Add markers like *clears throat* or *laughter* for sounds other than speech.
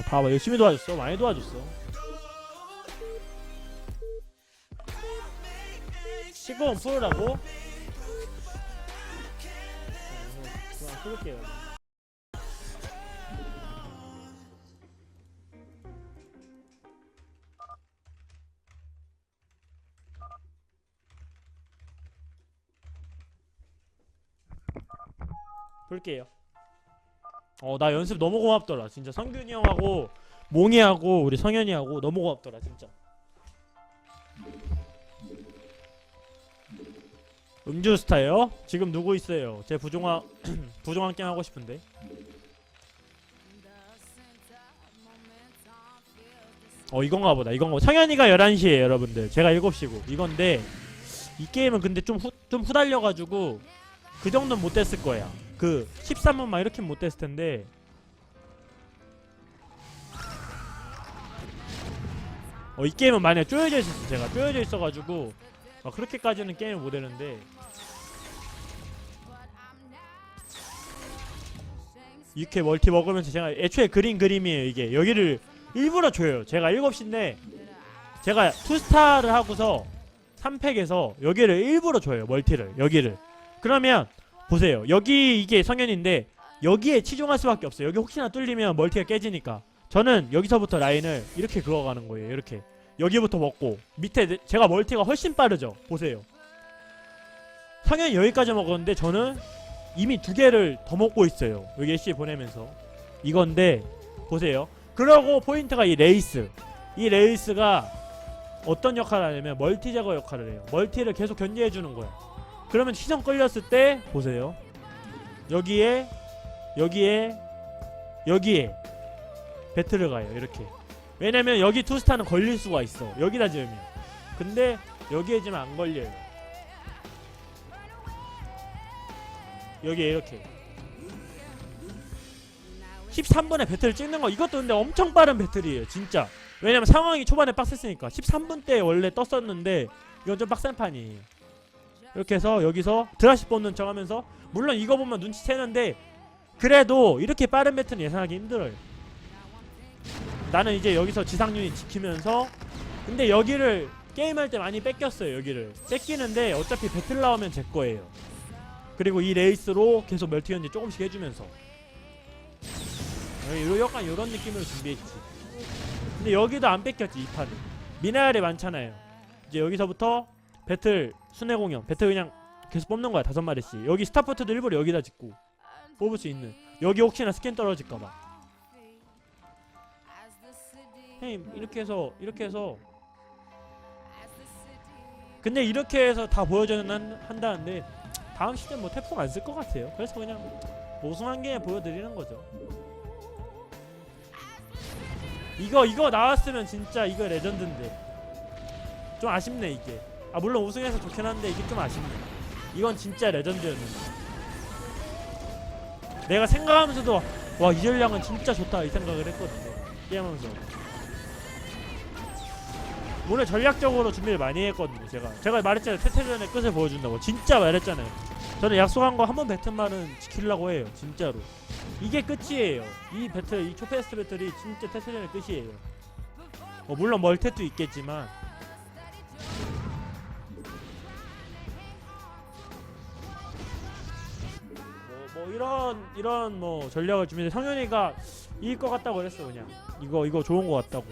봐봐 열심히 도와줬어. 많이 도와줬어. 시공 풀으라고? 그냥 풀을게요 풀게요 어 나 연습 너무 고맙더라 진짜 성균이 형하고 몽이하고 우리 성현이하고 너무 고맙더라 진짜 음주 스타요? 지금 누구 있어요? 제 부종화 *clears throat* 부종한 게임 하고 싶은데 어 이건가 보다 이건가 보다. 성현이가 11시에 여러분들 제가 7시고 이건데 이 게임은 근데 좀, 후, 좀 후달려가지고 그 정도는 못 됐을 거야 그 13분 막 이렇게 못 됐을 텐데. 어 이 게임은 만약에 쪼여져 있었어 제가 쪼여져 있어가지고 막 그렇게까지는 게임을 못 하는데. 이렇게 멀티 먹으면서 제가 애초에 그린 그림이에요 이게. 여기를 일부러 줘요. 제가 7시인데 제가 투스타를 하고서 3팩에서 여기를 일부러 줘요 멀티를. 여기를 그러면 보세요. 여기 이게 성현인데 여기에 치중할 수밖에 없어요. 여기 혹시나 뚫리면 멀티가 깨지니까. 저는 여기서부터 라인을 이렇게 그어가는 거예요. 이렇게. 여기부터 먹고 밑에 내- 제가 멀티가 훨씬 빠르죠. 보세요. 성현이 여기까지 먹었는데 저는 이미 두 개를 더 먹고 있어요. 여기 애쉬 보내면서. 이건데 보세요. 그러고 포인트가 이 레이스. 이 레이스가 어떤 역할을 하냐면 멀티 제거 역할을 해요. 멀티를 계속 견제해 주는 거야 그러면 시선 끌렸을 때 보세요. 여기에 여기에 여기에 배틀을 가요. 이렇게. 왜냐면 여기 투스타는 걸릴 수가 있어. 여기다 지으면. 근데 여기에 지면 안 걸려요. 여기에 이렇게. 13분에 배틀을 찍는 거 이것도 근데 엄청 빠른 배틀이에요 진짜. 왜냐면 상황이 초반에 빡셌으니까. 13분 때 원래 떴었는데 이건 좀 빡센 판이에요 이렇게 해서 여기서 드라시 뽑는 척 하면서 물론 이거 보면 눈치채는데 그래도 이렇게 빠른 배틀은 예상하기 힘들어요. 나는 이제 여기서 지상 유닛 지키면서 근데 여기를 게임할 때 많이 뺏겼어요 여기를. 뺏기는데 어차피 배틀 나오면 제 거예요. 그리고 이 레이스로 계속 멀티 견제 조금씩 해주면서. 어, 요- 약간 이런 느낌으로 준비했지. 근데 여기도 안 뺏겼지 이 판은. 미네랄이 많잖아요. 이제 여기서부터 배틀 순회 공연. 배틀 그냥 계속 뽑는 거야 다섯 마리씩. 여기 스타포트도 일부러 여기다 짓고 뽑을 수 있는. 여기 혹시나 스캔 떨어질까봐. 형님 이렇게 해서 이렇게 해서. 근데 이렇게 해서 다 보여줘야 한, 한다는데 다음 시즌 뭐 태풍 안 쓸 것 같아요. 그래서 그냥 우승한 게 보여드리는 거죠. 이거 이거 나왔으면 진짜 이거 레전드인데. 좀 아쉽네 이게 아 물론 우승해서 좋긴 한데 이게 좀 아쉽네 이건 진짜 레전드였는데. 내가 생각하면서도 와 이 전략은 진짜 좋다 이 생각을 했거든요. 게임하면서. 오늘 전략적으로 준비를 많이 했거든요 제가. 제가 말했잖아요. 태태전의 끝을 보여준다고. 진짜 말했잖아요. 저는 약속한 거 한 번 뱉은 말은 지키려고 해요 진짜로. 이게 끝이에요. 이 배틀 이 초페스트 배틀이 진짜 태태전의 끝이에요. 어, 물론 멀tet도 있겠지만 뭐, 뭐 이런 이런 뭐 전략을 준비해 성현이가 이길 것 같다고 그랬어 그냥. 이거 이거 좋은 것 같다고